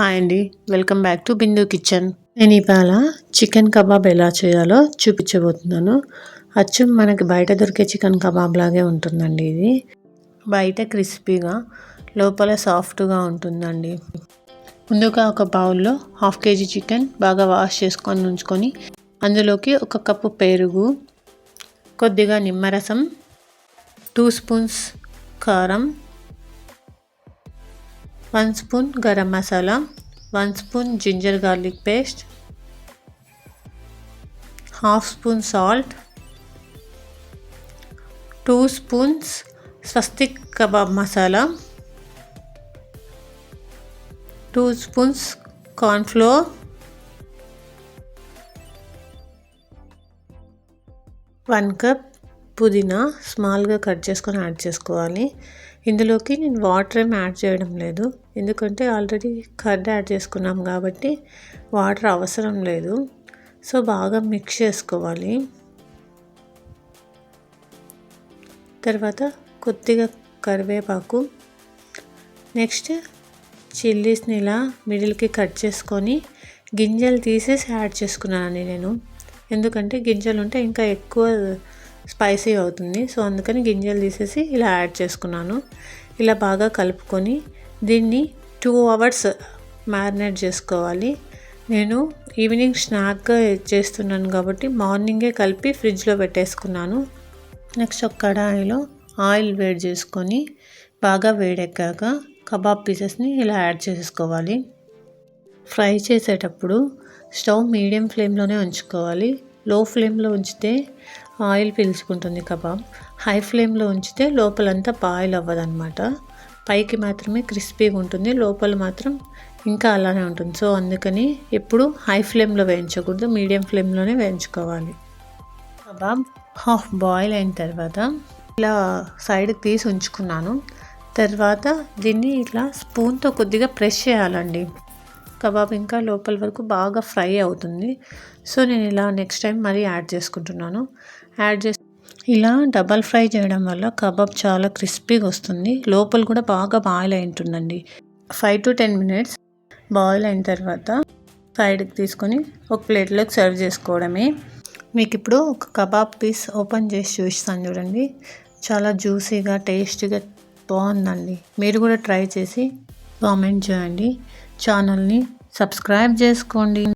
Hi అండి. Welcome back to Bindu kitchen. నేను ఇవాళ చికెన్ కబాబ్ ఎలా చేయాలో చూపించబోతున్నాను. అచ్చం మనకి బయట దొరికే చికెన్ కబాబ్ లాగే ఉంటుందండి ఇది. బయట క్రిస్పీగా లోపల సాఫ్ట్గా ఉంటుందండి. ముందుగా ఒక బౌల్లో హాఫ్ కేజీ చికెన్ బాగా వాష్ చేసుకొని ఉంచుకొని అందులోకి ఒక కప్పు పెరుగు కొద్దిగా నిమ్మరసం టూ స్పూన్స్ కారం one spoon garam masala one spoon ginger garlic paste half spoon salt two spoons Swastik kebab masala two spoons cornflour one cup పుదీనా స్మాల్గా కట్ చేసుకొని యాడ్ చేసుకోవాలి. ఇందులోకి నేను వాటర్ ఏం యాడ్ చేయడం లేదు. ఎందుకంటే ఆల్రెడీ కర్డ్ యాడ్ చేసుకున్నాం కాబట్టి వాటర్ అవసరం లేదు. సో బాగా మిక్స్ చేసుకోవాలి. తర్వాత కొద్దిగా కరివేపాకు. నెక్స్ట్ చిల్లీస్ని ఇలా మిడిల్కి కట్ చేసుకొని గింజలు తీసేసి యాడ్ చేసుకున్నాను నేను. ఎందుకంటే గింజలు ఉంటే ఇంకా ఎక్కువ స్పైసీ అవుతుంది. సో అందుకని గింజలు తీసేసి ఇలా యాడ్ చేసుకున్నాను. ఇలా బాగా కలుపుకొని దీన్ని టూ అవర్స్ మ్యారినేట్ చేసుకోవాలి. నేను ఈవినింగ్ స్నాక్గా చేస్తున్నాను కాబట్టి మార్నింగే కలిపి ఫ్రిడ్జ్లో పెట్టేసుకున్నాను. నెక్స్ట్ ఒక కడాయిలో ఆయిల్ వేడి చేసుకొని బాగా వేడెక్కాక కబాబ్ పీసెస్ని ఇలా యాడ్ చేసుకోవాలి. ఫ్రై చేసేటప్పుడు స్టవ్ మీడియం ఫ్లేమ్లోనే ఉంచుకోవాలి. లో ఫ్లేమ్లో ఉంచితే ఆయిల్ పీల్చుకుంటుంది కబాబ్. హై ఫ్లేమ్లో ఉంచితే లోపలంతా బాయిల్ అవ్వదన్నమాట. పైకి మాత్రమే క్రిస్పీగా ఉంటుంది లోపల మాత్రం ఇంకా అలానే ఉంటుంది. సో అందుకని ఎప్పుడు హై ఫ్లేమ్లో వేయించకూడదు మీడియం ఫ్లేమ్లోనే వేయించుకోవాలి. కబాబ్ హాఫ్ బాయిల్ అయిన తర్వాత ఇలా సైడ్కి తీసి ఉంచుకున్నాను. తర్వాత దీన్ని ఇట్లా స్పూన్తో కొద్దిగా ప్రెస్ చేయాలండి. కబాబ్ ఇంకా లోపల వరకు బాగా ఫ్రై అవుతుంది. సో నేను ఇలా నెక్స్ట్ టైం మరీ యాడ్ చేసుకుంటున్నాను. యాడ్ చేసి ఇలా డబల్ ఫ్రై చేయడం వల్ల కబాబ్ చాలా క్రిస్పీగా వస్తుంది. లోపల కూడా బాగా బాయిల్ అయి ఉంటుందండి. Five to ten minutes boil అయిన తర్వాత సైడ్కి తీసుకొని ఒక ప్లేట్లోకి సర్వ్ చేసుకోవడమే. మీకు ఇప్పుడు ఒక కబాబ్ పీస్ ఓపెన్ చేసి చూస్తాను చూడండి. చాలా జ్యూసీగా టేస్టీగా బాగుందండి. మీరు కూడా ట్రై చేసి కామెంట్ చేయండి. ఛానల్ని సబ్స్క్రైబ్ చేసుకోండి.